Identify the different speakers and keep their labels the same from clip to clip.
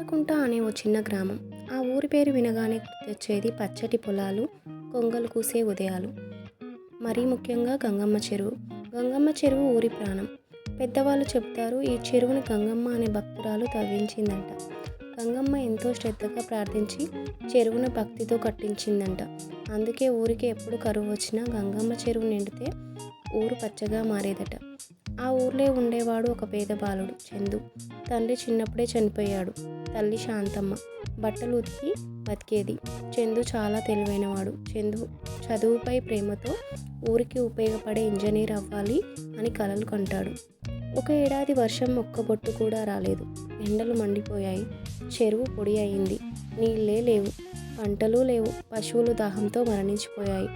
Speaker 1: కొత్తకుంట అనే ఓ చిన్న గ్రామం. ఆ ఊరి పేరు వినగానే గుర్తొచ్చేది పచ్చటి పొలాలు కొంగలు కూసే ఉదయాలు. మరీ ముఖ్యంగా గంగమ్మ చెరువు. గంగమ్మ చెరువు ఊరి ప్రాణం. పెద్దవాళ్ళు చెప్తారు ఈ చెరువుని గంగమ్మ అనే భక్తురాలు తవ్వించిందంట. గంగమ్మ ఎంతో శ్రద్ధగా ప్రార్థించి చెరువును భక్తితో కట్టించిందంట. అందుకే ఊరికి ఎప్పుడు కరువు వచ్చినా గంగమ్మ చెరువు నిండితే ఊరు పచ్చగా మారేదట. ఆ ఊర్లో ఉండేవాడు ఒక పేద బాలుడు చందు. తండ్రి చిన్నప్పుడే చనిపోయాడు. తల్లి శాంతమ్మ. బట్టలు ఉతికి బతికేది. చందు చాలా తెలివైనవాడు. చందు చదువుపై ప్రేమతో ఊరికి ఉపయోగపడే ఇంజనీర్ అవ్వాలి అని కలలు కంటాడు. ఒక ఏడాది వర్షం ఒక్క బొట్టు కూడా రాలేదు. ఎండలు మండిపోయాయి. చెరువు పొడి అయింది. నీళ్ళే లేవు. పంటలు లేవు. పశువులు దాహంతో మరణించిపోయాయి.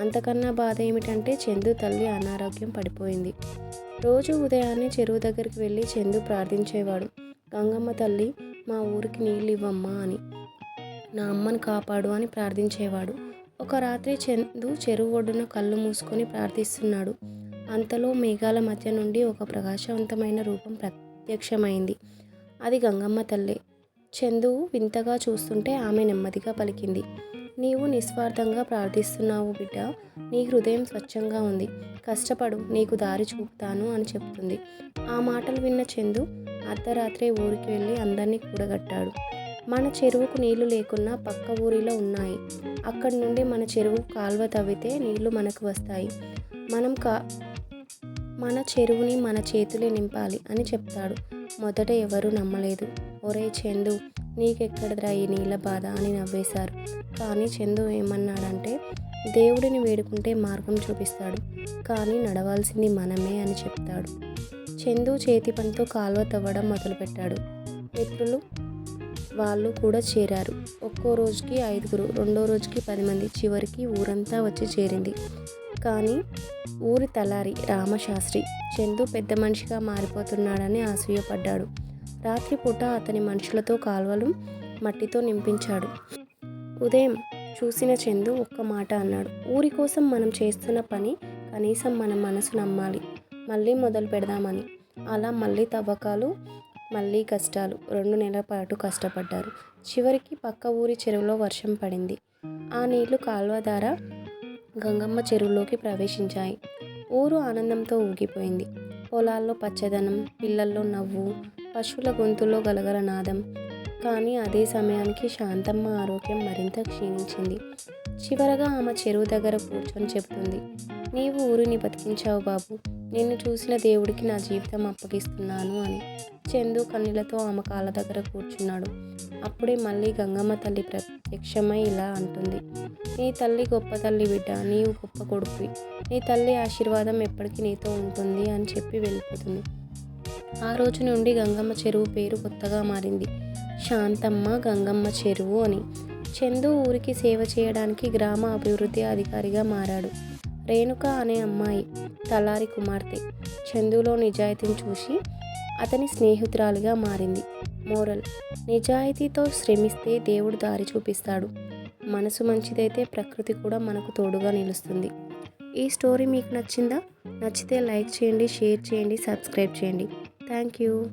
Speaker 1: అంతకన్నా బాధ ఏమిటంటే చందు తల్లి అనారోగ్యం పడిపోయింది. రోజు ఉదయాన్నే చెరువు దగ్గరికి వెళ్ళి చందు ప్రార్థించేవాడు. గంగమ్మ తల్లి మా ఊరికి నీళ్ళు ఇవ్వమ్మా అని. నా అమ్మను కాపాడు అని ప్రార్థించేవాడు. ఒక రాత్రి చందు చెరువు ఒడ్డున కళ్ళు మూసుకొని ప్రార్థిస్తున్నాడు. అంతలో మేఘాల మధ్య నుండి ఒక ప్రకాశవంతమైన రూపం ప్రత్యక్షమైంది. అది గంగమ్మ తల్లే చందు వింతగా చూస్తుంటే ఆమె నెమ్మదిగా పలికింది. నీవు నిస్వార్థంగా ప్రార్థిస్తున్నావు బిడ్డ. నీ హృదయం స్వచ్ఛంగా ఉంది. కష్టపడు. నీకు దారి చూపుతాను అని చెప్తుంది. ఆ మాటలు విన్న చందు అర్ధరాత్రి ఊరికి వెళ్ళి అందరినీ కూడగట్టాడు. మన చెరువుకు నీళ్ళు లేకున్నా పక్క ఊరిలో ఉన్నాయి. అక్కడి నుండి మన చెరువు కాల్వ తవ్వితే నీళ్ళు మనకు వస్తాయి. మనం కా మన చెరువుని మన చేతులే నింపాలి అని చెప్తాడు. మొదట ఎవరూ నమ్మలేదు. ఒరే చందు నీకెక్కడరా ఈ నీళ్ళ బాధ అని నవ్వేశారు. కానీ చందు ఏమన్నాడంటే దేవుడిని వేడుకుంటే మార్గం చూపిస్తాడు కానీ నడవాల్సింది మనమే అని చెప్తాడు చందు చేతి పనితో కాలువ తవ్వడం మొదలుపెట్టాడు. మిత్రులు వాళ్ళు కూడా చేరారు. ఒక్కో రోజుకి ఐదుగురు రెండో రోజుకి పది మంది చివరికి ఊరంతా వచ్చి చేరింది. కానీ ఊరి తలారి రామశాస్త్రి చందు పెద్ద మనిషిగా మారిపోతున్నాడని అసూయపడ్డాడు రాత్రిపూట అతని మనుషులతో కాల్వలు మట్టితో నింపించాడు. ఉదయం చూసిన చందు ఒక్క మాట అన్నాడు. ఊరి కోసం మనం చేస్తున్న పని కనీసం మన మనసు నమ్మాలి. మళ్ళీ మొదలు పెడదామని. అలా మళ్ళీ తవ్వకాలు మళ్ళీ కష్టాలు. రెండు నెలల పాటు కష్టపడ్డారు. చివరికి పక్క ఊరి చెరువులో వర్షం పడింది. ఆ నీళ్ళు కాల్వ ద్వారా గంగమ్మ చెరువులోకి ప్రవేశించాయి. ఊరు ఆనందంతో ఊగిపోయింది. పొలాల్లో పచ్చదనం పిల్లల్లో నవ్వు పశువుల గొంతుల్లో గలగల నాదం. కానీ అదే సమయానికి శాంతమ్మ ఆరోగ్యం మరింత క్షీణించింది. చివరగా ఆమె చెరువు దగ్గర కూర్చొని చెప్తుంది. నీవు ఊరిని బతికించావు బాబు. నిన్ను చూసిన దేవుడికి నా జీవితం అప్పగిస్తున్నాను అని. చందు కన్నీళ్ళతో ఆమె కాళ్ళ దగ్గర కూర్చున్నాడు. అప్పుడే మళ్ళీ గంగమ్మ తల్లి ప్రత్యక్షమై ఇలా అంటుంది. నీ తల్లి గొప్ప తల్లి బిడ్డ నీవు గొప్ప కొడుకువి నీ తల్లి ఆశీర్వాదం ఎప్పటికీ నీతో ఉంటుంది అని చెప్పి వెళ్ళిపోతుంది. ఆ రోజు నుండి గంగమ్మ చెరువు పేరు కొత్తగా మారింది. శాంతమ్మ గంగమ్మ చెరువు అని. చందు ఊరికి సేవ చేయడానికి గ్రామ అభివృద్ధి అధికారిగా మారాడు. రేణుక అనే అమ్మాయి తలారి కుమార్తె. చందులో నిజాయితీని చూసి అతని స్నేహితురాలిగా మారింది. మోరల్. నిజాయితీతో శ్రమిస్తే దేవుడు దారి చూపిస్తాడు. మనసు మంచిదైతే ప్రకృతి కూడా మనకు తోడుగా నిలుస్తుంది. ఈ స్టోరీ మీకు నచ్చిందా? నచ్చితే లైక్ చేయండి షేర్ చేయండి సబ్స్క్రైబ్ చేయండి. Thank you.